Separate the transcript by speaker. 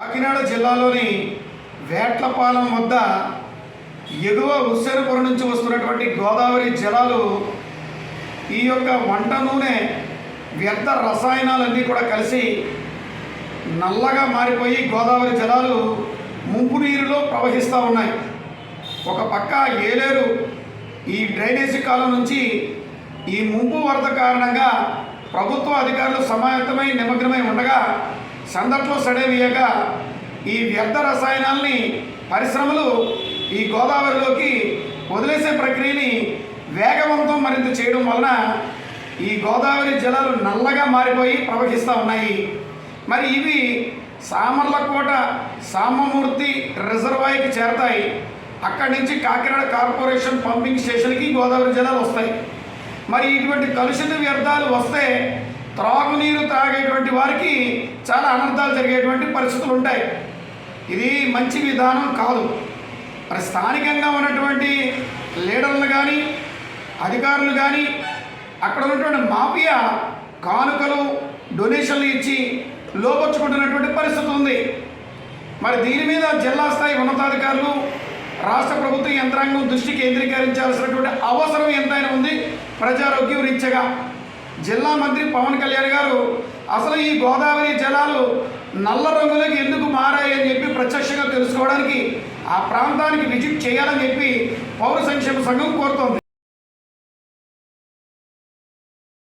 Speaker 1: కాకినాడ జిల్లాలోని వేట్లపాలెం వద్ద ఎగువ ఉస్సేరుపురం నుంచి వస్తున్నటువంటి గోదావరి జలాలు ఈ యొక్క వంట నూనె వ్యర్థ రసాయనాలన్నీ కూడా కలిసి నల్లగా మారిపోయి గోదావరి జలాలు ముంపు నీరులో ప్రవహిస్తూ ఉన్నాయి. ఒక పక్క ఏలేరు ఈ డ్రైనేజీ కాలం నుంచి ఈ ముంపు వరద కారణంగా ప్రభుత్వ అధికారులు సమాయత్తమై నిమగ్నమై ఉండగా సందట్లో సడేవియక ఈ వ్యర్థ రసాయనాల్ని పరిశ్రమలు ఈ గోదావరిలోకి వదిలేసే ప్రక్రియని వేగవంతం మరింత చేయడం వలన ఈ గోదావరి జలాలు నల్లగా మారిపోయి ప్రవహిస్తూ ఉన్నాయి. మరి ఇవి సామర్లకోట సామమూర్తి రిజర్వాయర్కి చేరతాయి. అక్కడి నుంచి కాకినాడ కార్పొరేషన్ పంపింగ్ స్టేషన్కి గోదావరి జలాలు వస్తాయి. మరి ఇటువంటి కలుషిత వ్యర్థాలు వస్తే త్రాగునీరు తాగేటువంటి వారికి చాలా అనర్థాలు జరిగేటువంటి పరిస్థితులు ఉంటాయి ఇది మంచి విధానం కాదు. మరి స్థానికంగా ఉన్నటువంటి లీడర్లు కానీ అధికారులు కానీ అక్కడ ఉన్నటువంటి మాఫియా కానుకలు డొనేషన్లు ఇచ్చి లోపరుచుకుంటున్నటువంటి పరిస్థితి ఉంది. మరి దీని మీద జిల్లా స్థాయి ఉన్నతాధికారులు రాష్ట్ర ప్రభుత్వ యంత్రాంగం దృష్టి కేంద్రీకరించాల్సినటువంటి అవసరం ఎంతైనా ఉంది. ప్రజారోగ్యం రీత్యగా. జిల్లా మంత్రి పవన్ కళ్యాణ్ గారు అసలు ఈ గోదావరి జలాలు నల్ల రంగులోకి ఎందుకు మారాయి అని చెప్పి ప్రత్యక్షంగా తెలుసుకోవడానికి ఆ ప్రాంతానికి విజిట్ చేయాలని చెప్పి పౌర సంక్షేమ సంఘం కోరుతోంది.